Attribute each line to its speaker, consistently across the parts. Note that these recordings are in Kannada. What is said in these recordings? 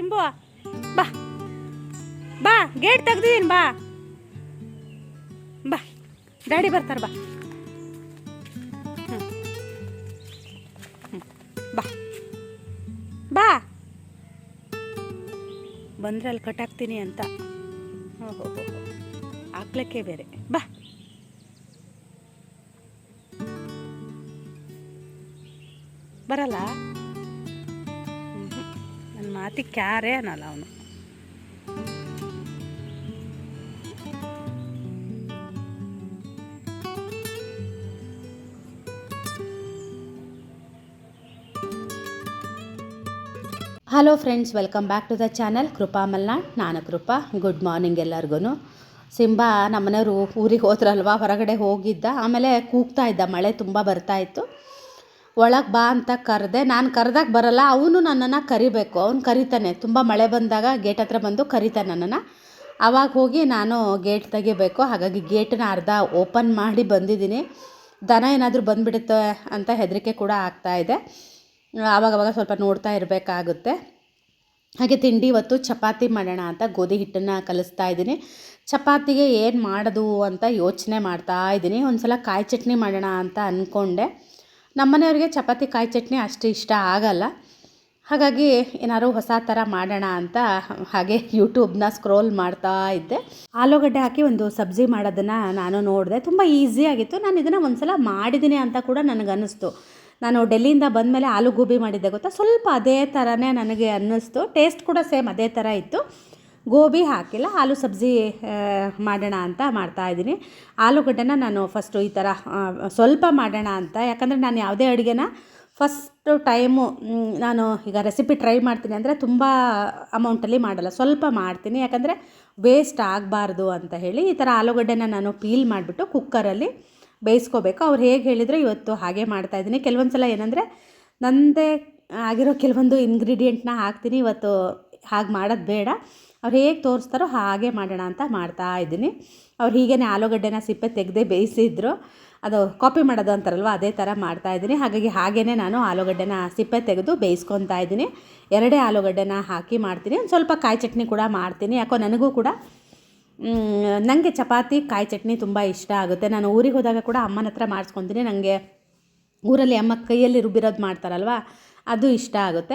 Speaker 1: ಸಿಂಬು ಬಾ. ಬಾ, ಗೇಟ್ ತೆಗ್ದಿದ್ದೀನಿ ಬಾ. ಬಾ. ಡ್ಯಾಡಿ ಬರ್ತಾರೆ, ಬಾ. ಬಾ. ಬಾ. ಬಂದ್ರೆ ಅಲ್ಲಿ ಕಟ್ಟಾಕ್ತೀನಿ ಅಂತ. ಓಹೋ ಹಾಕ್ಲಿಕ್ಕೆ ಬೇರೆ. ಬಾ. ಬರಲ್ಲ? ಮಾತಿಗೆ ಕ್ಯಾರೇ ಅನ್ನಲ್ಲ ಅವನು.
Speaker 2: Hello friends welcome back to the channel Krupa Malnad ನಾನು ಕೃಪಾ ಗುಡ್ ಮಾರ್ನಿಂಗ್ ಎಲ್ಲರಿಗೂ ಸಿಂಬಾ ನಮ್ಮನೆಯವರು ಊರಿಗೆ ಹೋದ್ರಲ್ವಾ? ಹೊರಗಡೆ ಹೋಗಿದ್ದ. ಆಮೇಲೆ ಕೂಗ್ತಾ ಇದ್ದ. ಮಳೆ ತುಂಬ ಬರ್ತಾ ಇತ್ತು. ಒಳಗೆ ಬಾ ಅಂತ ಕರೆದೆ, ನಾನು ಕರೆದಾಗ ಬರಲ್ಲ, ಅವನು ನನ್ನನ್ನು ಕರಿಬೇಕು. ಅವ್ನು ಕರಿತಾನೆ. ತುಂಬ ಮಳೆ ಬಂದಾಗ ಗೇಟ್ ಹತ್ರ ಬಂದು ಕರಿತಾನೆ ನನ್ನನ್ನು. ಆವಾಗ ಹೋಗಿ ನಾನು ಗೇಟ್ ತೆಗಿಬೇಕು. ಹಾಗಾಗಿ ಗೇಟನ್ನ ಅರ್ಧ ಓಪನ್ ಮಾಡಿ ಬಂದಿದ್ದೀನಿ. ದನ ಏನಾದರೂ ಬಂದುಬಿಡುತ್ತೆ ಅಂತ ಹೆದರಿಕೆ ಕೂಡ ಆಗ್ತಾ ಇದೆ. ಆವಾಗವಾಗ ಸ್ವಲ್ಪ ನೋಡ್ತಾ ಇರಬೇಕಾಗುತ್ತೆ. ಹಾಗೆ ತಿಂಡಿ ಇವತ್ತು ಚಪಾತಿ ಮಾಡೋಣ ಅಂತ ಗೋಧಿ ಹಿಟ್ಟನ್ನು ಕಲಿಸ್ತಾ ಇದ್ದೀನಿ. ಚಪಾತಿಗೆ ಏನು ಮಾಡೋದು ಅಂತ ಯೋಚನೆ ಮಾಡ್ತಾ ಇದ್ದೀನಿ. ಒಂದು ಸಲ ಕಾಯಿ ಚಟ್ನಿ ಮಾಡೋಣ ಅಂತ ಅಂದ್ಕೊಂಡೆ ನಮ್ಮನೆಯವ್ರಿಗೆ ಚಪಾತಿ, ಕಾಯಿ ಚಟ್ನಿ ಅಷ್ಟು ಇಷ್ಟ ಆಗಲ್ಲ. ಹಾಗಾಗಿ ಏನಾದ್ರು ಹೊಸ ಥರ ಮಾಡೋಣ ಅಂತ ಹಾಗೆ ಯೂಟ್ಯೂಬ್ನ ಸ್ಕ್ರೋಲ್ ಮಾಡ್ತಾ ಇದ್ದೆ. ಆಲೂಗಡ್ಡೆ ಹಾಕಿ ಒಂದು ಸಬ್ಜಿ ಮಾಡೋದನ್ನು ನಾನು ನೋಡಿದೆ. ತುಂಬ ಈಸಿಯಾಗಿತ್ತು ನಾನು ಇದನ್ನು ಒಂದು ಸಲ ಮಾಡಿದ್ದೀನಿ ಅಂತ ಕೂಡ ನನಗನ್ನಿಸ್ತು. ನಾನು ಡೆಲ್ಲಿಯಿಂದ ಬಂದಮೇಲೆ ಆಲೂ ಗೋಬಿ ಮಾಡಿದ್ದೆ ಗೊತ್ತಾ? ಸ್ವಲ್ಪ ಅದೇ ಥರನೇ ನನಗೆ ಅನ್ನಿಸ್ತು. ಟೇಸ್ಟ್ ಕೂಡ ಸೇಮ್ ಅದೇ ಥರ ಇತ್ತು. ಗೋಬಿ ಹಾಕಿಲ್ಲ, ಆಲೂ ಸಬ್ಜಿ ಮಾಡೋಣ ಅಂತ ಮಾಡ್ತಾ ಇದ್ದೀನಿ. ಆಲೂಗಡ್ಡೆನ ನಾನು ಫಸ್ಟು ಈ ಥರ ಸ್ವಲ್ಪ ಮಾಡೋಣ ಅಂತ. ಯಾಕಂದರೆ ನಾನು ಯಾವುದೇ ಅಡುಗೆನ ಫಸ್ಟು ಟೈಮು ನಾನು ಈಗ ರೆಸಿಪಿ ಟ್ರೈ ಮಾಡ್ತೀನಿ ಅಂದರೆ ತುಂಬ ಅಮೌಂಟಲ್ಲಿ ಮಾಡಲ್ಲ, ಸ್ವಲ್ಪ ಮಾಡ್ತೀನಿ. ಯಾಕಂದರೆ ವೇಸ್ಟ್ ಆಗಬಾರ್ದು ಅಂತ ಹೇಳಿ ಈ ಥರ ಆಲೂಗಡ್ಡೆನ ನಾನು ಪೀಲ್ ಮಾಡಿಬಿಟ್ಟು ಕುಕ್ಕರಲ್ಲಿ ಬೇಯಿಸ್ಕೋಬೇಕು. ಅವ್ರು ಹೇಗೆ ಹೇಳಿದರೆ ಇವತ್ತು ಹಾಗೆ ಮಾಡ್ತಾಯಿದ್ದೀನಿ ಕೆಲವೊಂದು ಸಲ ಏನಂದರೆ ನನ್ನದೇ ಆಗಿರೋ ಕೆಲವೊಂದು ಇಂಗ್ರೀಡಿಯೆಂಟ್ನ ಹಾಕ್ತೀನಿ. ಇವತ್ತು ಹಾಗೆ ಮಾಡೋದು ಬೇಡ. ಅವ್ರು ಹೇಗೆ ತೋರಿಸ್ತಾರೋ ಹಾಗೆ ಮಾಡೋಣ ಅಂತ ಮಾಡ್ತಾ ಇದ್ದೀನಿ. ಅವ್ರು ಹೀಗೇ ಆಲೂಗಡ್ಡೆನ ಸಿಪ್ಪೆ ತೆಗೆದೇ ಬೇಯಿಸಿದ್ರು. ಅದು ಕಾಪಿ ಮಾಡೋದು ಅಂತಾರಲ್ವ, ಅದೇ ಥರ ಮಾಡ್ತಾ ಇದ್ದೀನಿ. ಹಾಗಾಗಿ ಹಾಗೇ ನಾನು ಆಲೂಗಡ್ಡೆನ ಸಿಪ್ಪೆ ತೆಗೆದು ಬೇಯಿಸ್ಕೊತಾ ಇದ್ದೀನಿ. ಎರಡೇ ಆಲೂಗಡ್ಡೆನ ಹಾಕಿ ಮಾಡ್ತೀನಿ. ಒಂದು ಸ್ವಲ್ಪ ಕಾಯಿ ಚಟ್ನಿ ಕೂಡ ಮಾಡ್ತೀನಿ. ಯಾಕೋ ನನಗೂ ಕೂಡ ನನಗೆ ಚಪಾತಿ, ಕಾಯಿ ಚಟ್ನಿ ತುಂಬ ಇಷ್ಟ ಆಗುತ್ತೆ. ನಾನು ಊರಿಗೆ ಹೋದಾಗ ಕೂಡ ಅಮ್ಮನ ಹತ್ರ ಮಾಡಿಸ್ಕೊತೀನಿ. ನನಗೆ ಊರಲ್ಲಿ ಅಮ್ಮ ಕೈಯಲ್ಲಿ ರುಬ್ಬಿರೋದು ಮಾಡ್ತಾರಲ್ವ, ಅದು ಇಷ್ಟ ಆಗುತ್ತೆ.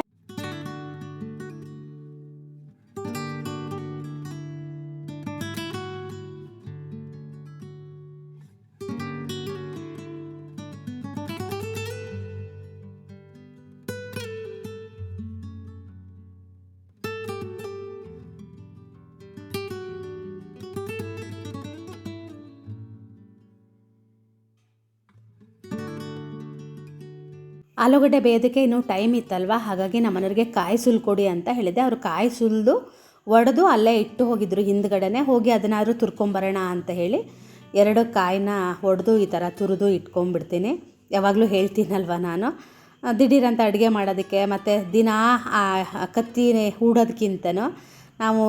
Speaker 2: ಆಲೂಗಡ್ಡೆ ಬೇಯೋದಕ್ಕೆ ಇನ್ನೂ ಟೈಮ್ ಇತ್ತಲ್ವ? ಹಾಗಾಗಿ ನಮ್ಮ ಮನೆಯವ್ರಿಗೆ ಕಾಯಿ ಸುಲ್ ಕೊಡಿ ಅಂತ ಹೇಳಿದೆ. ಅವರು ಕಾಯಿ ಸುಲಿದು ಒಡೆದು ಅಲ್ಲೇ ಇಟ್ಟು ಹೋಗಿದ್ರು ಹಿಂದ್ಗಡೆನೆ. ಹೋಗಿ ಅದನ್ನಾದ್ರೂ ತುರ್ಕೊಂಬರೋಣ ಅಂತ ಹೇಳಿ ಎರಡು ಕಾಯಿನ ಒಡೆದು ಈ ಥರ ತುರಿದು ಇಟ್ಕೊಂಡ್ಬಿಡ್ತೀನಿ. ಯಾವಾಗಲೂ ಹೇಳ್ತೀನಲ್ವ ನಾನು. ದಿಢೀರಂತ ಅಡುಗೆ ಮಾಡೋದಕ್ಕೆ ಮತ್ತು ದಿನ ಕತ್ತಿ ಹೂಡೋದಕ್ಕಿಂತನೂ ನಾವು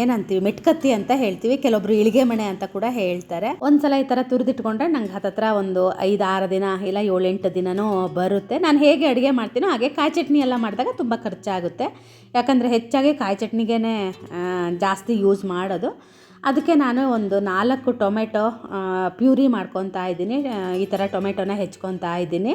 Speaker 2: ಏನಂತೀವಿ, ಮೆಟ್ಕತ್ತಿ ಅಂತ ಹೇಳ್ತೀವಿ. ಕೆಲವೊಬ್ರು ಇಳಿಗೆ ಮಣೆ ಅಂತ ಕೂಡ ಹೇಳ್ತಾರೆ. ಒಂದ್ಸಲ ಈ ಥರ ತುರಿದಿಟ್ಕೊಂಡ್ರೆ ನಂಗೆ ಹತ್ತತ್ರ ಒಂದು ಐದು ಆರು ದಿನ ಇಲ್ಲ ಏಳೆಂಟು ದಿನನೂ ಬರುತ್ತೆ. ನಾನು ಹೇಗೆ ಅಡುಗೆ ಮಾಡ್ತೀನೋ ಹಾಗೆ ಕಾಯಿ ಚಟ್ನಿ ಎಲ್ಲ ಮಾಡಿದಾಗ ತುಂಬ ಖರ್ಚಾಗುತ್ತೆ. ಯಾಕಂದರೆ ಹೆಚ್ಚಾಗಿ ಕಾಯಿ ಚಟ್ನಿಗೇ ಜಾಸ್ತಿ ಯೂಸ್ ಮಾಡೋದು. ಅದಕ್ಕೆ ನಾನು ಒಂದು ನಾಲ್ಕು ಟೊಮೆಟೊ ಪ್ಯೂರಿ ಮಾಡ್ಕೊತಾ ಇದ್ದೀನಿ. ಈ ಥರ ಟೊಮೆಟೊನ ಹೆಚ್ಕೊತಾ ಇದ್ದೀನಿ.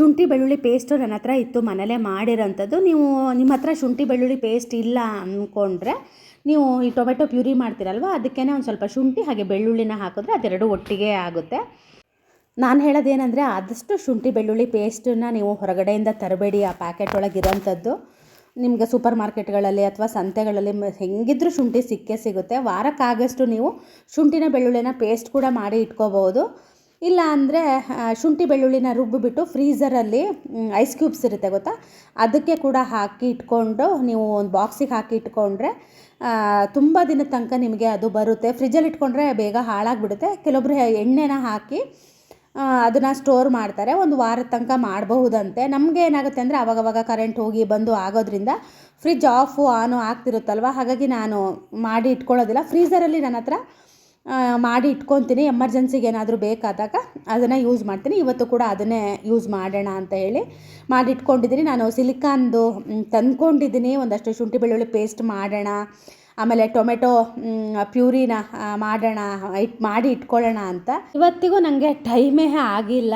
Speaker 2: ಶುಂಠಿ ಬೆಳ್ಳುಳ್ಳಿ ಪೇಸ್ಟು ನನ್ನ ಹತ್ರ ಇತ್ತು, ಮನೇಲೇ ಮಾಡಿರೋಂಥದ್ದು. ನೀವು ನಿಮ್ಮ ಹತ್ರ ಶುಂಠಿ ಬೆಳ್ಳುಳ್ಳಿ ಪೇಸ್ಟ್ ಇಲ್ಲ ಅಂದ್ಕೊಂಡ್ರೆ ನೀವು ಈ ಟೊಮೆಟೊ ಪ್ಯೂರಿ ಮಾಡ್ತೀರಲ್ವ? ಅದಕ್ಕೇ ಒಂದು ಸ್ವಲ್ಪ ಶುಂಠಿ, ಹಾಗೆ ಬೆಳ್ಳುಳ್ಳಿನ ಹಾಕಿದ್ರೆ ಅದೆರಡು ಒಟ್ಟಿಗೆ ಆಗುತ್ತೆ. ನಾನು ಹೇಳೋದೇನೆಂದರೆ, ಆದಷ್ಟು ಶುಂಠಿ ಬೆಳ್ಳುಳ್ಳಿ ಪೇಸ್ಟನ್ನ ನೀವು ಹೊರಗಡೆಯಿಂದ ತರಬೇಡಿ ಆ ಪ್ಯಾಕೆಟ್ ಒಳಗೆ ಇರೋಂಥದ್ದು. ನಿಮಗೆ ಸೂಪರ್ ಮಾರ್ಕೆಟ್ಗಳಲ್ಲಿ ಅಥವಾ ಸಂತೆಗಳಲ್ಲಿ ಹೆಂಗಿದ್ರೂ ಶುಂಠಿ ಸಿಕ್ಕೇ ಸಿಗುತ್ತೆ. ವಾರಕ್ಕಾಗಷ್ಟು ನೀವು ಶುಂಠಿನ ಬೆಳ್ಳುಳ್ಳಿನ ಪೇಸ್ಟ್ ಕೂಡ ಮಾಡಿ ಇಟ್ಕೋಬೋದು ಇಲ್ಲ ಅಂದರೆ ಶುಂಠಿ ಬೆಳ್ಳುಳ್ಳಿನ ರುಬ್ಬಿಬಿಟ್ಟು ಫ್ರೀಝರಲ್ಲಿ ಐಸ್ ಕ್ಯೂಬ್ಸ್ ಇರುತ್ತೆ ಗೊತ್ತಾ? ಅದಕ್ಕೆ ಕೂಡ ಹಾಕಿ ಇಟ್ಕೊಂಡು, ನೀವು ಒಂದು ಬಾಕ್ಸಿಗೆ ಹಾಕಿ ಇಟ್ಕೊಂಡ್ರೆ ತುಂಬ ದಿನದ ತನಕ ನಿಮಗೆ ಅದು ಬರುತ್ತೆ. ಫ್ರಿಜ್ಜಲ್ಲಿ ಇಟ್ಕೊಂಡ್ರೆ ಬೇಗ ಹಾಳಾಗಿಬಿಡುತ್ತೆ. ಕೆಲವೊಬ್ರು ಎಣ್ಣೆನ ಹಾಕಿ ಅದನ್ನು ಸ್ಟೋರ್ ಮಾಡ್ತಾರೆ. ಒಂದು ವಾರದ ತನಕ ಮಾಡಬಹುದಂತೆ. ನಮಗೆ ಏನಾಗುತ್ತೆ ಅಂದರೆ, ಅವಾಗವಾಗ ಕರೆಂಟ್ ಹೋಗಿ ಬಂದು ಆಗೋದ್ರಿಂದ ಫ್ರಿಜ್ ಆಫು ಆನು ಆಗ್ತಿರುತ್ತಲ್ವ? ಹಾಗಾಗಿ ನಾನು ಮಾಡಿ ಇಟ್ಕೊಳ್ಳೋದಿಲ್ಲ. ಫ್ರೀಝರಲ್ಲಿ ನನ್ನ ಹತ್ರ ಮಾಡಿ ಇಟ್ಕೊತೀನಿ, ಎಮರ್ಜೆನ್ಸಿಗೆ ಏನಾದರೂ ಬೇಕಾದಾಗ ಅದನ್ನು ಯೂಸ್ ಮಾಡ್ತೀನಿ. ಇವತ್ತು ಕೂಡ ಅದನ್ನೇ ಯೂಸ್ ಮಾಡೋಣ ಅಂತ ಹೇಳಿ ಮಾಡಿ ಇಟ್ಕೊಂಡಿದ್ದೀನಿ. ನಾನು ಸಿಲಿಕಾನ್ದು ತಂದ್ಕೊಂಡಿದ್ದೀನಿ. ಒಂದಷ್ಟು ಶುಂಠಿ ಬೆಳ್ಳುಳ್ಳಿ ಪೇಸ್ಟ್ ಮಾಡೋಣ. ಆಮೇಲೆ ಟೊಮೆಟೊ ಪ್ಯೂರಿನ ಮಾಡೋಣ, ಇಟ್, ಮಾಡಿ ಇಟ್ಕೊಳ್ಳೋಣ ಅಂತ. ಇವತ್ತಿಗೂ ನನಗೆ ಟೈಮೇ ಆಗಿಲ್ಲ.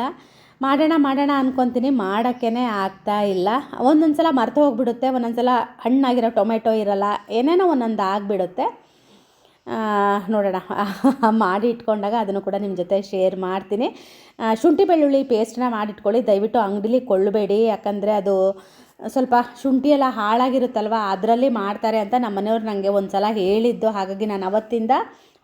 Speaker 2: ಮಾಡೋಣ ಮಾಡೋಣ ಅಂದ್ಕೊತೀನಿ ಮಾಡೋಕ್ಕೇ ಆಗ್ತಾ ಇಲ್ಲ. ಒಂದೊಂದು ಸಲ ಮರ್ತು ಹೋಗಿಬಿಡುತ್ತೆ. ಒಂದೊಂದು ಸಲ ಹಣ್ಣಾಗಿರೋ ಟೊಮೆಟೊ ಇರಲ್ಲ. ಏನೇನೋ ಒಂದೊಂದು ಆಗಿಬಿಡುತ್ತೆ. ನೋಡೋಣ. ಮಾಡಿ ಇಟ್ಕೊಂಡಾಗ ಅದನ್ನು ಕೂಡ ನಿಮ್ಮ ಜೊತೆ ಶೇರ್ ಮಾಡ್ತೀನಿ. ಶುಂಠಿ ಬೆಳ್ಳುಳ್ಳಿ ಪೇಸ್ಟನ್ನ ಮಾಡಿಟ್ಕೊಳ್ಳಿ ದಯವಿಟ್ಟು ಅಂಗಡಿಲಿ ಕೊಳ್ಳಬೇಡಿ. ಯಾಕಂದರೆ ಅದು ಸ್ವಲ್ಪ ಶುಂಠಿ ಎಲ್ಲ ಹಾಳಾಗಿರುತ್ತಲ್ವ? ಅದರಲ್ಲಿ ಮಾಡ್ತಾರೆ ಅಂತ ನಮ್ಮ ಮನೆಯವ್ರು ನನಗೆ ಒಂದು ಸಲ ಹೇಳಿದ್ದು. ಹಾಗಾಗಿ ನಾನು ಅವತ್ತಿಂದ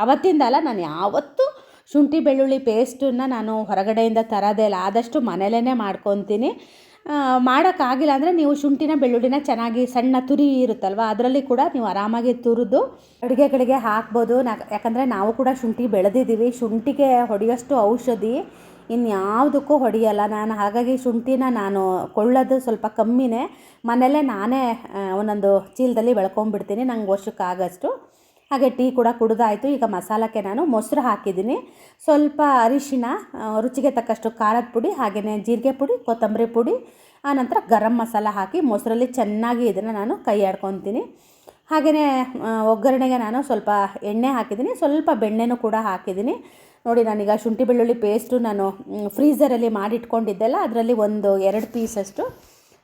Speaker 2: ಅವತ್ತಿಂದ ಅಲ್ಲ, ನಾನು ಯಾವತ್ತೂ ಶುಂಠಿ ಬೆಳ್ಳುಳ್ಳಿ ಪೇಸ್ಟನ್ನು ನಾನು ಹೊರಗಡೆಯಿಂದ ತರೋದೇ ಇಲ್ಲ. ಆದಷ್ಟು ಮನೇಲೇ ಮಾಡ್ಕೊತೀನಿ. ಮಾಡೋಕ್ಕಾಗಿಲ್ಲ ಅಂದರೆ ನೀವು ಶುಂಠಿನ, ಬೆಳ್ಳುಳ್ಳಿನ ಚೆನ್ನಾಗಿ ಸಣ್ಣ ತುರಿ ಇರುತ್ತಲ್ವ, ಅದರಲ್ಲಿ ಕೂಡ ನೀವು ಆರಾಮಾಗಿ ತುರಿದು ಅಡುಗೆಗಳಿಗೆ ಹಾಕ್ಬೋದು. ನಾ, ಯಾಕಂದರೆ ನಾವು ಕೂಡ ಶುಂಠಿ ಬೆಳೆದಿದ್ದೀವಿ. ಶುಂಠಿಗೆ ಹೊಡೆಯೋಷ್ಟು ಔಷಧಿ ಇನ್ಯಾವುದಕ್ಕೂ ಹೊಡೆಯಲ್ಲ. ನಾನು ಹಾಗಾಗಿ ಶುಂಠಿನ ನಾನು ಕೊಳ್ಳೋದು ಸ್ವಲ್ಪ ಕಮ್ಮಿನೇ. ಮನೆಯಲ್ಲೇ ನಾನೇ ಒಂದೊಂದು ಚೀಲದಲ್ಲಿ ಬೆಳ್ಕೊಂಬಿಡ್ತೀನಿ ನಂಗೆ ವರ್ಷಕ್ಕಾಗಷ್ಟು. ಹಾಗೆ ಟೀ ಕೂಡ ಕುಡಿದಾಯಿತು. ಈಗ ಮಸಾಲಕ್ಕೆ ನಾನು ಮೊಸರು ಹಾಕಿದ್ದೀನಿ. ಸ್ವಲ್ಪ ಅರಿಶಿನ ರುಚಿಗೆ ತಕ್ಕಷ್ಟು ಖಾರದ ಪುಡಿ ಹಾಗೆಯೇ ಜೀರಿಗೆ ಪುಡಿ, ಕೊತ್ತಂಬರಿ ಪುಡಿ ಆನಂತರ ಗರಂ ಮಸಾಲ ಹಾಕಿ ಮೊಸರಲ್ಲಿ ಚೆನ್ನಾಗಿ ಇದನ್ನು ನಾನು ಕೈ ಆಡ್ಕೊತೀನಿ. ಹಾಗೆಯೇ ಒಗ್ಗರಣೆಗೆ ನಾನು ಸ್ವಲ್ಪ ಎಣ್ಣೆ ಹಾಕಿದ್ದೀನಿ. ಸ್ವಲ್ಪ ಬೆಣ್ಣೆನೂ ಕೂಡ ಹಾಕಿದ್ದೀನಿ. ನೋಡಿ, ನಾನೀಗ ಶುಂಠಿ ಬೆಳ್ಳುಳ್ಳಿ ಪೇಸ್ಟು ನಾನು ಫ್ರೀಝರಲ್ಲಿ ಮಾಡಿಟ್ಕೊಂಡಿದ್ದೆಲ್ಲ, ಅದರಲ್ಲಿ ಒಂದು ಎರಡು ಪೀಸಷ್ಟು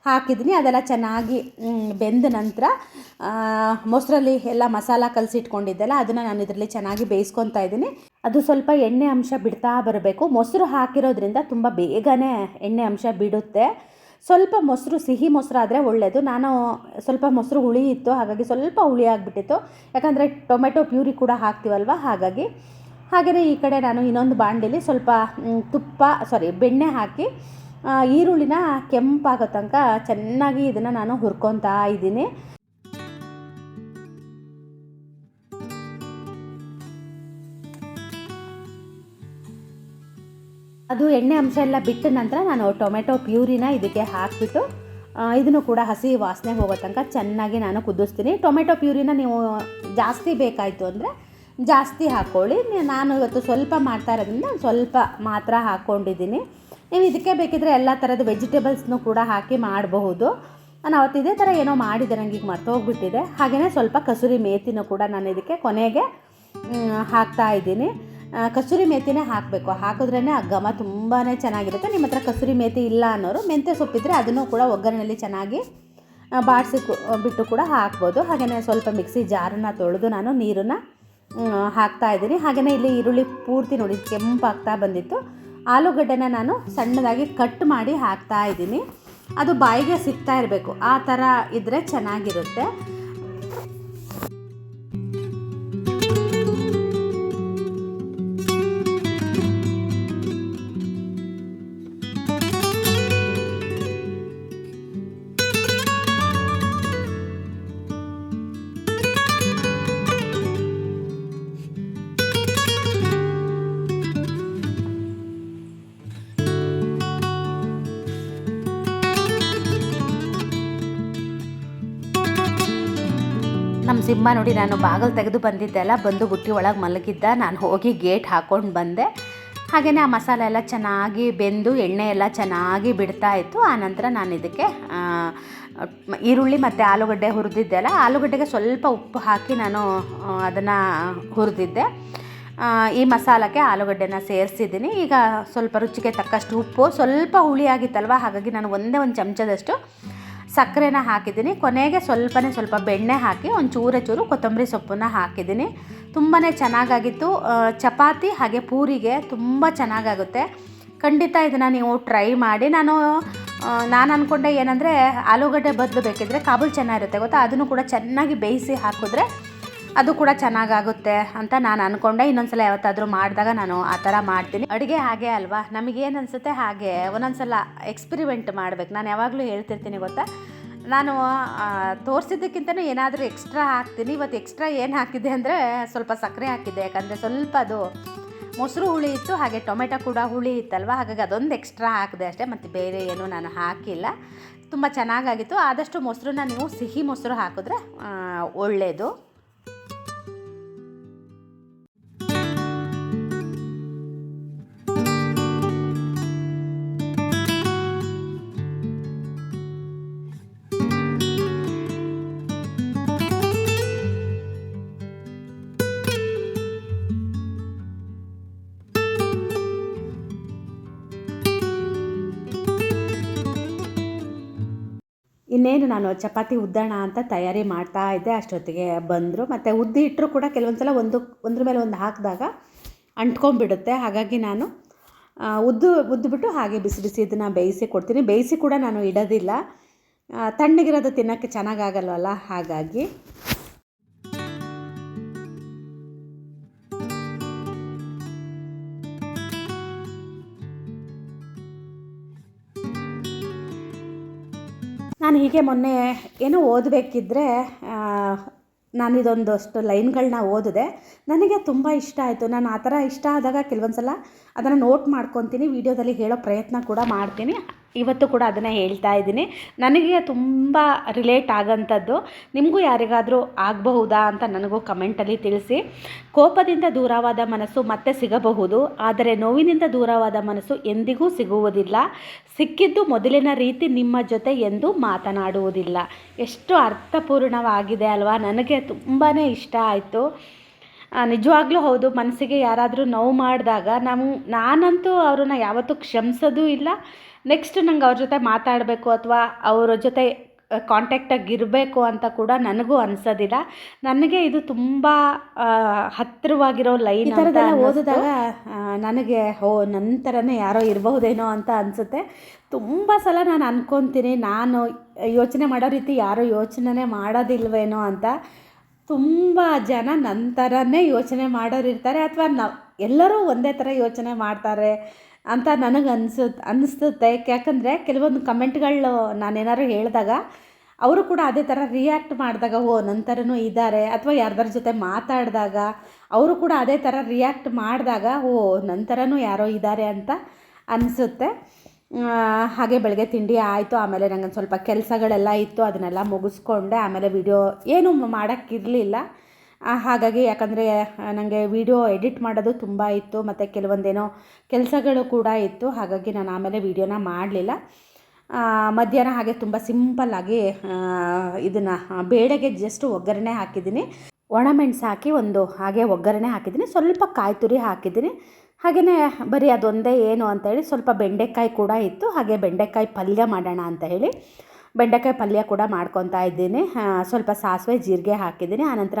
Speaker 2: ಹಾಕಿದ್ದೀನಿ ಅದೆಲ್ಲ ಚೆನ್ನಾಗಿ ಬೆಂದ ನಂತರ ಮೊಸರಲ್ಲಿ ಎಲ್ಲ ಮಸಾಲ ಕಲಸಿಟ್ಕೊಂಡಿದ್ದೆಲ್ಲ, ಅದನ್ನು ನಾನು ಇದರಲ್ಲಿ ಚೆನ್ನಾಗಿ ಬೇಯಿಸ್ಕೊತಾ ಇದ್ದೀನಿ. ಅದು ಸ್ವಲ್ಪ ಎಣ್ಣೆ ಅಂಶ ಬಿಡ್ತಾ ಬರಬೇಕು. ಮೊಸರು ಹಾಕಿರೋದ್ರಿಂದ ತುಂಬ ಬೇಗನೆ ಎಣ್ಣೆ ಅಂಶ ಬಿಡುತ್ತೆ. ಸ್ವಲ್ಪ ಮೊಸರು, ಸಿಹಿ ಮೊಸರು ಆದರೆ ಒಳ್ಳೆಯದು ನಾನು ಸ್ವಲ್ಪ ಮೊಸರು ಹುಳಿ ಇತ್ತು, ಹಾಗಾಗಿ ಸ್ವಲ್ಪ ಹುಳಿ ಆಗಿಬಿಟ್ಟಿತ್ತು. ಯಾಕಂದರೆ ಟೊಮೆಟೊ ಪ್ಯೂರಿ ಕೂಡ ಹಾಕ್ತೀವಲ್ವ, ಹಾಗಾಗಿ. ಹಾಗೆಯೇ ಈ ಕಡೆ ನಾನು ಇನ್ನೊಂದು ಬಾಂಡೇಲಿ ಸ್ವಲ್ಪ ತುಪ್ಪ ಸಾರಿ ಬೆಣ್ಣೆ ಹಾಕಿ ಈರುಳ್ಳಿನ ಕೆಂಪಾಗೋ ತನಕ ಚೆನ್ನಾಗಿ ಇದನ್ನು ನಾನು ಹುರ್ಕೊತಾ ಇದ್ದೀನಿ. ಅದು ಎಣ್ಣೆ ಅಂಶ ಎಲ್ಲ ಬಿಟ್ಟ ನಂತರ ನಾನು ಟೊಮೆಟೊ ಪ್ಯೂರಿನ ಇದಕ್ಕೆ ಹಾಕಿಬಿಟ್ಟು ಇದನ್ನು ಕೂಡ ಹಸಿ ವಾಸನೆ ಹೋಗೋ ತನಕ ಚೆನ್ನಾಗಿ ನಾನು ಕುದಿಸ್ತೀನಿ. ಟೊಮೆಟೊ ಪ್ಯೂರಿನ ನೀವು ಜಾಸ್ತಿ ಬೇಕಾಯಿತು ಅಂದರೆ ಜಾಸ್ತಿ ಹಾಕ್ಕೊಳ್ಳಿ. ನಾನು ಇವತ್ತು ಸ್ವಲ್ಪ ಮಾಡ್ತಾ ಇರೋದ್ರಿಂದ ಸ್ವಲ್ಪ ಮಾತ್ರ ಹಾಕ್ಕೊಂಡಿದ್ದೀನಿ. ನೀವು ಇದಕ್ಕೆ ಬೇಕಿದ್ರೆ ಎಲ್ಲ ಥರದ ವೆಜಿಟೇಬಲ್ಸ್ನೂ ಕೂಡ ಹಾಕಿ ಮಾಡಬಹುದು. ನಾನು ಅವತ್ತು ಇದೇ ಥರ ಏನೋ ಮಾಡಿದೆ ನನಗೆ ಈಗ ಮರ್ತೋಗ್ಬಿಟ್ಟಿದೆ. ಹಾಗೆಯೇ ಸ್ವಲ್ಪ ಕಸೂರಿ ಮೇಥಿನೂ ಕೂಡ ನಾನು ಇದಕ್ಕೆ ಕೊನೆಗೆ ಹಾಕ್ತಾ ಇದ್ದೀನಿ. ಕಸೂರಿ ಮೇಥಿನೇ ಹಾಕಬೇಕು. ಹಾಕಿದ್ರೇ ಆ ಘಮ ತುಂಬಾ ಚೆನ್ನಾಗಿರುತ್ತೆ. ನಿಮ್ಮ ಹತ್ರ ಕಸೂರಿ ಮೇತಿ ಇಲ್ಲ ಅನ್ನೋರು ಮೆಂತ್ಯ ಸೊಪ್ಪಿದ್ರೆ ಅದನ್ನು ಕೂಡ ಒಗ್ಗರಣೆಯಲ್ಲಿ ಚೆನ್ನಾಗಿ ಬಾಡಿಸಿ ಬಿಟ್ಟು ಕೂಡ ಹಾಕ್ಬೋದು. ಹಾಗೆಯೇ ಸ್ವಲ್ಪ ಮಿಕ್ಸಿ ಜಾರನ್ನ ತೊಳೆದು ನಾನು ನೀರನ್ನು ಹಾಕ್ತಾ ಇದ್ದೀನಿ. ಹಾಗೆಯೇ ಇಲ್ಲಿ ಈರುಳ್ಳಿ ಪೂರ್ತಿ ನೋಡಿ, ಕೆಂಪಾಗ್ತಾ ಬಂದಿತ್ತು. ಆಲೂಗಡ್ಡೆನ ನಾನು ಸಣ್ಣದಾಗಿ ಕಟ್ ಮಾಡಿ ಹಾಕ್ತಾ ಇದ್ದೀನಿ. ಅದು ಬಾಯಿಗೆ ಸಿಗ್ತಾ ಇರಬೇಕು. ಆ ಥರ ಇದ್ದರೆ ಚೆನ್ನಾಗಿರುತ್ತೆ. ಸಿಂಹ ನೋಡಿ ನಾನು ಬಾಗಿಲು ತೆಗೆದು ಬಂದಿದ್ದೆಲ್ಲ ಬಂದು ಬುಟ್ಟಿ ಒಳಗೆ ಮಲಗಿದ್ದ. ನಾನು ಹೋಗಿ ಗೇಟ್ ಹಾಕ್ಕೊಂಡು ಬಂದೆ. ಹಾಗೆಯೇ ಆ ಮಸಾಲೆ ಎಲ್ಲ ಚೆನ್ನಾಗಿ ಬೆಂದು ಎಣ್ಣೆ ಎಲ್ಲ ಚೆನ್ನಾಗಿ ಬಿಡ್ತಾ ಇತ್ತು. ಆನಂತರ ನಾನು ಇದಕ್ಕೆ ಈರುಳ್ಳಿ ಮತ್ತು ಆಲೂಗಡ್ಡೆ ಹುರಿದಿದ್ದೆಲ್ಲ ಆಲೂಗಡ್ಡೆಗೆ ಸ್ವಲ್ಪ ಉಪ್ಪು ಹಾಕಿ ನಾನು ಅದನ್ನು ಹುರಿದಿದ್ದೆ. ಈ ಮಸಾಲಕ್ಕೆ ಆಲೂಗಡ್ಡೆನ ಸೇರಿಸಿದ್ದೀನಿ. ಈಗ ಸ್ವಲ್ಪ ರುಚಿಗೆ ತಕ್ಕಷ್ಟು ಉಪ್ಪು, ಸ್ವಲ್ಪ ಹುಳಿ ಆಗಿತ್ತಲ್ವ? ಹಾಗಾಗಿ ನಾನು ಒಂದೇ ಒಂದು ಚಮಚದಷ್ಟು ಸಕ್ಕರೆನ ಹಾಕಿದ್ದೀನಿ. ಕೊನೆಗೆ ಸ್ವಲ್ಪನೇ ಸ್ವಲ್ಪ ಬೆಣ್ಣೆ ಹಾಕಿ ಒಂದು ಚೂರ ಚೂರು ಕೊತ್ತಂಬರಿ ಸೊಪ್ಪನ್ನ ಹಾಕಿದ್ದೀನಿ. ತುಂಬಾ ಚೆನ್ನಾಗಾಗಿತ್ತು. ಚಪಾತಿ ಹಾಗೆ ಪೂರಿಗೆ ತುಂಬ ಚೆನ್ನಾಗಾಗುತ್ತೆ. ಖಂಡಿತ ಇದನ್ನು ನೀವು ಟ್ರೈ ಮಾಡಿ. ನಾನು ನಾನು ಅಂದ್ಕೊಂಡೆ ಏನಂದರೆ ಆಲೂಗಡ್ಡೆ ಬದಲು ಬೇಕಿದ್ರೆ ಕಾಬೂಲ್ ಚೆನ್ನಾಗಿರುತ್ತೆ ಗೊತ್ತಾ? ಅದನ್ನು ಕೂಡ ಚೆನ್ನಾಗಿ ಬೇಯಿಸಿ ಹಾಕಿದ್ರೆ ಅದು ಕೂಡ ಚೆನ್ನಾಗಾಗುತ್ತೆ ಅಂತ ನಾನು ಅನ್ಕೊಂಡೆ. ಇನ್ನೊಂದ್ಸಲ ಯಾವತ್ತಾದರೂ ಮಾಡಿದಾಗ ನಾನು ಆ ಥರ ಮಾಡ್ತೀನಿ. ಅಡುಗೆ ಹಾಗೆ ಅಲ್ವಾ? ನಮಗೇನು ಅನಿಸುತ್ತೆ ಹಾಗೆ ಒಂದೊಂದ್ಸಲ ಎಕ್ಸ್ಪಿರಿಮೆಂಟ್ ಮಾಡ್ಬೇಕು. ನಾನು ಯಾವಾಗಲೂ ಹೇಳ್ತಿರ್ತೀನಿ ಗೊತ್ತಾ? ನಾನು ತೋರಿಸಿದ್ದಕ್ಕಿಂತನೂ ಏನಾದರೂ ಎಕ್ಸ್ಟ್ರಾ ಹಾಕ್ತೀನಿ. ಇವತ್ತು ಎಕ್ಸ್ಟ್ರಾ ಏನು ಹಾಕಿದ್ದೆ ಅಂದರೆ ಸ್ವಲ್ಪ ಸಕ್ಕರೆ ಹಾಕಿದ್ದೆ. ಯಾಕಂದರೆ ಸ್ವಲ್ಪ ಅದು ಮೊಸರು ಹುಳಿ ಇತ್ತು, ಹಾಗೆ ಟೊಮೆಟೊ ಕೂಡ ಹುಳಿ ಇತ್ತಲ್ವ? ಹಾಗಾಗಿ ಅದೊಂದು ಎಕ್ಸ್ಟ್ರಾ ಹಾಕಿದೆ ಅಷ್ಟೇ. ಮತ್ತು ಬೇರೆ ಏನು ನಾನು ಹಾಕಿಲ್ಲ. ತುಂಬ ಚೆನ್ನಾಗಾಗಿತ್ತು. ಆದಷ್ಟು ಮೊಸರನ್ನ ನೀವು ಸಿಹಿ ಮೊಸರು ಹಾಕಿದ್ರೆ ಒಳ್ಳೆಯದು ಇನ್ನೇನು ನಾನು ಚಪಾತಿ, ಉದ್ದೋಣ ಅಂತ ತಯಾರಿ ಮಾಡ್ತಾ ಇದ್ದೆ ಅಷ್ಟೊತ್ತಿಗೆ ಬಂದರು. ಮತ್ತು ಉದ್ದಿ ಇಟ್ಟರು ಕೂಡ ಕೆಲವೊಂದು ಸಲ ಒಂದು, ಒಂದ್ರ ಮೇಲೆ ಒಂದು ಹಾಕಿದಾಗ ಅಂಟ್ಕೊಂಡ್ಬಿಡುತ್ತೆ. ಹಾಗಾಗಿ ನಾನು ಉದ್ದು, ಉದ್ದುಬಿಟ್ಟು ಹಾಗೆ ಬಿಸಿ ಬಿಸಿ ಇದನ್ನು ಬೇಯಿಸಿ ಕೊಡ್ತೀನಿ. ಬೇಯಿಸಿ ಕೂಡ ನಾನು ಇಡೋದಿಲ್ಲ. ತಣ್ಣಗಿರೋದು ತಿನ್ನೋಕ್ಕೆ ಚೆನ್ನಾಗಾಗಲ್ವಲ್ಲ? ಹಾಗಾಗಿ ನಾನು ಹೀಗೆ ಮೊನ್ನೆ ಏನೋ ಓದಬೇಕಿದ್ರೆ ನಾನು ಇದೊಂದಷ್ಟು ಲೈನ್ಗಳನ್ನ ಓದಿದೆ. ನನಗೆ ತುಂಬ ಇಷ್ಟ ಆಯಿತು. ನಾನು ಆ ಥರ ಇಷ್ಟ ಆದಾಗ ಕೆಲವೊಂದು ಸಲ ಅದನ್ನು ನೋಟ್ ಮಾಡ್ಕೊತೀನಿ, ವೀಡಿಯೋದಲ್ಲಿ ಹೇಳೋ ಪ್ರಯತ್ನ ಕೂಡ ಮಾಡ್ತೀನಿ. ಇವತ್ತು ಕೂಡ ಅದನ್ನು ಹೇಳ್ತಾ ಇದ್ದೀನಿ. ನನಗೆ ತುಂಬ ರಿಲೇಟ್ ಆಗೋಂಥದ್ದು. ನಿಮಗೂ ಯಾರಿಗಾದರೂ ಆಗಬಹುದಾ ಅಂತ ನನಗೂ ಕಮೆಂಟಲ್ಲಿ ತಿಳಿಸಿ. ಕೋಪದಿಂದ ದೂರವಾದ ಮನಸ್ಸು ಮತ್ತೆ ಸಿಗಬಹುದು. ಆದರೆ ನೋವಿನಿಂದ ದೂರವಾದ ಮನಸ್ಸು ಎಂದಿಗೂ ಸಿಗುವುದಿಲ್ಲ. ಸಿಕ್ಕಿದ್ದು ಮೊದಲಿನ ರೀತಿ ನಿಮ್ಮ ಜೊತೆ ಎಂದು ಮಾತನಾಡುವುದಿಲ್ಲ. ಎಷ್ಟು ಅರ್ಥಪೂರ್ಣವಾಗಿದೆ ಅಲ್ವಾ? ನನಗೆ ತುಂಬಾ ಇಷ್ಟ ಆಯಿತು. ನಿಜವಾಗ್ಲೂ ಹೌದು. ಮನಸ್ಸಿಗೆ ಯಾರಾದರೂ ನೋವು ಮಾಡಿದಾಗ ನಾವು ನಾನಂತೂ ಅವ್ರನ್ನ ಯಾವತ್ತೂ ಕ್ಷಮಿಸೋದೂ ಇಲ್ಲ. ನೆಕ್ಸ್ಟ್ ನಂಗೆ ಅವ್ರ ಜೊತೆ ಮಾತಾಡಬೇಕು ಅಥವಾ ಅವರ ಜೊತೆ ಕಾಂಟ್ಯಾಕ್ಟಾಗಿ ಇರಬೇಕು ಅಂತ ಕೂಡ ನನಗೂ ಅನಿಸೋದಿಲ್ಲ. ನನಗೆ ಇದು ತುಂಬ ಹತ್ತಿರವಾಗಿರೋ ಲೈನ್ ಥರದ್ದೆಲ್ಲ ಓದಿದಾಗ ನನಗೆ ಓ ನನ್ನ ಥರನೇ ಯಾರೋ ಇರಬಹುದೇನೋ ಅಂತ ಅನಿಸುತ್ತೆ. ತುಂಬ ಸಲ ನಾನು ಅಂದ್ಕೊತೀನಿ ನಾನು ಯೋಚನೆ ಮಾಡೋ ರೀತಿ ಯಾರೂ ಯೋಚನೆ ಮಾಡೋದಿಲ್ವೇನೋ ಅಂತ. ತುಂಬ ಜನ ನನ್ನ ಥರನೇ ಯೋಚನೆ ಮಾಡೋರು ಇರ್ತಾರೆ ಅಥವಾ ನಾವು ಎಲ್ಲರೂ ಒಂದೇ ಥರ ಯೋಚನೆ ಮಾಡ್ತಾರೆ. ಅಂತ ನನಗೆ ಅನ್ಸುತ್ತೆ ಅನ್ನಿಸ್ತುತ್ತೆ ಯಾಕಂದರೆ ಕೆಲವೊಂದು ಕಮೆಂಟ್ಗಳು ನಾನೇನಾದ್ರು ಹೇಳಿದಾಗ ಅವರು ಕೂಡ ಅದೇ ಥರ ರಿಯಾಕ್ಟ್ ಮಾಡಿದಾಗ, ಓ ನನ್ನ ಥರನೂ ಇದ್ದಾರೆ ಅಥವಾ ಯಾರ್ದಾರ ಜೊತೆ ಮಾತಾಡಿದಾಗ ಅವರು ಕೂಡ ಅದೇ ಥರ ರಿಯಾಕ್ಟ್ ಮಾಡಿದಾಗ, ಓ ನನ್ನ ಥರನೂ ಯಾರೋ ಇದ್ದಾರೆ ಅಂತ ಅನಿಸುತ್ತೆ. ಹಾಗೆ ಬೆಳಗ್ಗೆ ತಿಂಡಿ ಆಯಿತು. ಆಮೇಲೆ ನಂಗೆ ಸ್ವಲ್ಪ ಕೆಲಸಗಳೆಲ್ಲ ಇತ್ತು. ಅದನ್ನೆಲ್ಲ ಮುಗಿಸ್ಕೊಂಡೆ. ಆಮೇಲೆ ವಿಡಿಯೋ ಏನೂ ಮಾಡೋಕ್ಕಿರಲಿಲ್ಲ. ಹಾಗಾಗಿ ಯಾಕಂದರೆ ನನಗೆ ವಿಡಿಯೋ ಎಡಿಟ್ ಮಾಡೋದು ತುಂಬ ಇತ್ತು, ಮತ್ತು ಕೆಲವೊಂದೇನೋ ಕೆಲಸಗಳು ಕೂಡ ಇತ್ತು, ಹಾಗಾಗಿ ನಾನು ಆಮೇಲೆ ವಿಡಿಯೋನ ಮಾಡಲಿಲ್ಲ. ಮಧ್ಯಾಹ್ನ ಹಾಗೆ ತುಂಬ ಸಿಂಪಲ್ಲಾಗಿ ಇದನ್ನು ಬೇಳೆಗೆ ಜಸ್ಟ್ ಒಗ್ಗರಣೆ ಹಾಕಿದ್ದೀನಿ. ಒಣಮೆಣಸು ಹಾಕಿ ಒಂದು, ಹಾಗೆ ಒಗ್ಗರಣೆ ಹಾಕಿದ್ದೀನಿ. ಸ್ವಲ್ಪ ಕಾಯಿ ತುರಿ ಹಾಕಿದ್ದೀನಿ. ಹಾಗೆಯೇ ಬರೀ ಅದೊಂದೇ ಏನು ಅಂತ ಹೇಳಿ ಸ್ವಲ್ಪ ಬೆಂಡೆಕಾಯಿ ಕೂಡ ಇತ್ತು. ಹಾಗೆ ಬೆಂಡೆಕಾಯಿ ಪಲ್ಯ ಮಾಡೋಣ ಅಂತ ಹೇಳಿ. ಬೆಂಡೆಕಾಯಿ ಪಲ್ಯ ಕೂಡ ಮಾಡ್ಕೊತಾ ಇದ್ದೀನಿ. ಸ್ವಲ್ಪ ಸಾಸಿವೆ ಜೀರಿಗೆ ಹಾಕಿದ್ದೀನಿ. ಆನಂತರ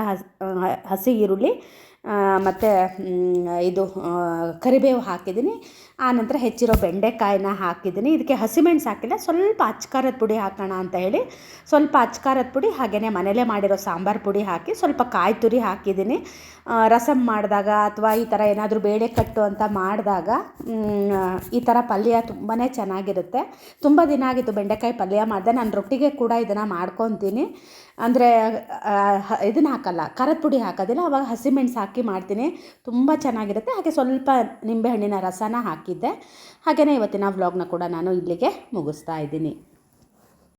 Speaker 2: ಹಸ್ ಈರುಳ್ಳಿ ಮತ್ತು ಇದು ಕರಿಬೇವು ಹಾಕಿದ್ದೀನಿ. ಆನಂತರ ಹೆಚ್ಚಿರೋ ಬೆಂಡೆಕಾಯಿನ ಹಾಕಿದ್ದೀನಿ. ಇದಕ್ಕೆ ಹಸಿಮೆಣ್ಸು ಹಾಕಿಲ್ಲ, ಸ್ವಲ್ಪ ಅಚ್ಕಾರದ ಪುಡಿ ಹಾಕೋಣ ಅಂತ ಹೇಳಿ. ಸ್ವಲ್ಪ ಅಚ್ಕಾರದ ಪುಡಿ ಹಾಗೆಯೇ ಮನೇಲೇ ಮಾಡಿರೋ ಸಾಂಬಾರು ಪುಡಿ ಹಾಕಿ, ಸ್ವಲ್ಪ ಕಾಯಿ ತುರಿ ಹಾಕಿದ್ದೀನಿ. ರಸಮ್ ಮಾಡಿದಾಗ ಅಥವಾ ಈ ಥರ ಏನಾದರೂ ಬೇಳೆ ಕಟ್ಟು ಅಂತ ಮಾಡಿದಾಗ ಈ ಥರ ಪಲ್ಯ ತುಂಬಾ ಚೆನ್ನಾಗಿರುತ್ತೆ. ತುಂಬ ದಿನ ಆಗಿತ್ತು ಬೆಂಡೆಕಾಯಿ ಪಲ್ಯ ಮಾಡಿದೆ. ನಾನು ರೊಟ್ಟಿಗೆ ಕೂಡ ಇದನ್ನು ಮಾಡ್ಕೊತೀನಿ. ಅಂದರೆ ಇದನ್ನು ಹಾಕಲ್ಲ, ಖಾರದ ಪುಡಿ ಹಾಕೋದಿಲ್ಲ, ಅವಾಗ ಹಸಿಮೆಣ್ಸು ಹಾಕಿ ಮಾಡ್ತೀನಿ. ತುಂಬ ಚೆನ್ನಾಗಿರುತ್ತೆ. ಹಾಗೆ ಸ್ವಲ್ಪ ನಿಂಬೆಹಣ್ಣಿನ ರಸನ ಹಾಕಿದ್ದೆ. ಹಾಗೆಯೇ ಇವತ್ತಿನ ವ್ಲಾಗ್ನ ಕೂಡ ನಾನು ಇಲ್ಲಿಗೆ ಮುಗಿಸ್ತಾ ಇದ್ದೀನಿ.